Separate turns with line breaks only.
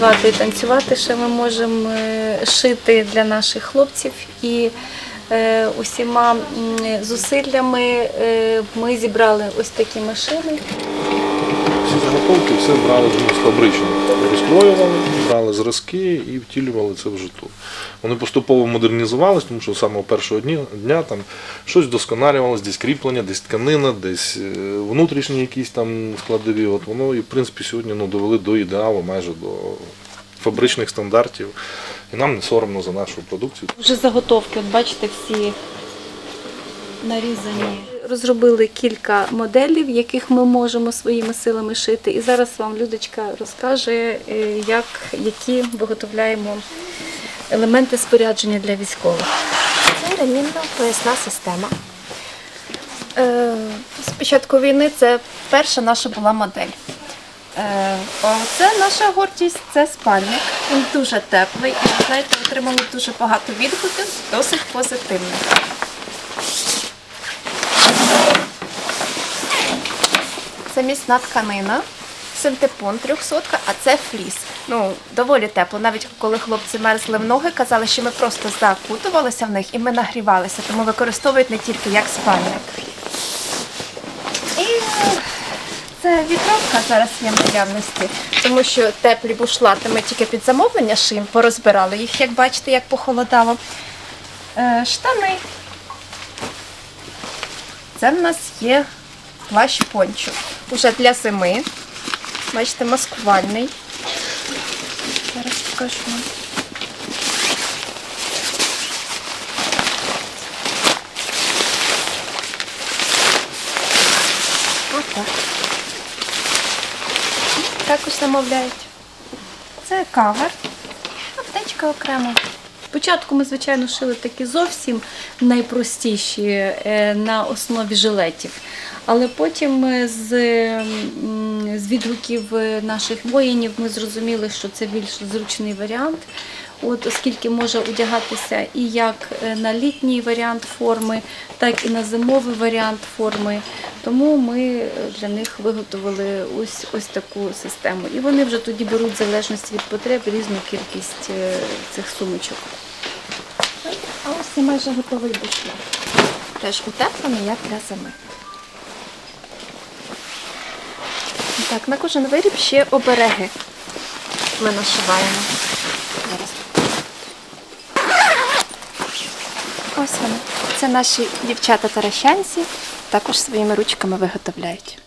співати і танцювати, ще ми можемо е, шити для наших хлопців. І е, усіма зусиллями е, ми зібрали ось такі машини.
Заготовки все брали з фабрично. Розкроювали, брали зразки і втілювали це в житло. Вони поступово модернізувалися, тому що з самого першого дня, там щось вдосконалювалось, десь кріплення, десь тканина, десь е, внутрішні якісь там складові. От воно і в принципі сьогодні ну, довели до ідеалу, майже до фабричних стандартів. І нам не соромно за нашу продукцію.
Вже заготовки, от бачите, всі нарізані. Розробили кілька моделів, яких ми можемо своїми силами шити. І зараз вам Людочка розкаже, е, як, які виготовляємо елементи спорядження для військових.
Це ремінна поясна система. Е, З початку війни це перша наша була модель. Е, Це наша гордість, це спальник. Він дуже теплий і, знаєте, отримали дуже багато відгуків, досить позитивних. Це міцна тканина, синтепон 300, а це фліс. Ну, доволі тепло. Навіть коли хлопці мерзли в ноги, казали, що ми просто закутувалися в них і ми нагрівалися, тому використовують не тільки як спальник. І е, це вітровка зараз є в наявності, тому що теплі бушлати ми тільки під замовлення шиємо, порозбирали їх, як бачите, як похолодало. Е, Штани. Це в нас є плащ пончо. Уже для зими. Бачите, маскувальний. Зараз покажу. вам. Отак. Також замовляють. Це кавер, аптечка окремо.
Спочатку ми, звичайно, шили такі зовсім найпростіші е, на основі жилетів. Але потім е, з, з відгуків е, наших воїнів ми зрозуміли, що це більш зручний варіант, от, оскільки може одягатися і як е, на літній варіант форми, так і на зимовий варіант форми. Тому ми для них виготовили ось, ось таку систему. І вони вже тоді беруть в залежності від потреб різну кількість цих сумочок.
А ось і майже готовий бушлат. Теж утеплений, як для зими. Так, на кожен виріб ще обереги ми нашиваємо. Ось вони. Це наші дівчата таращанці, також своїми ручками виготовляють.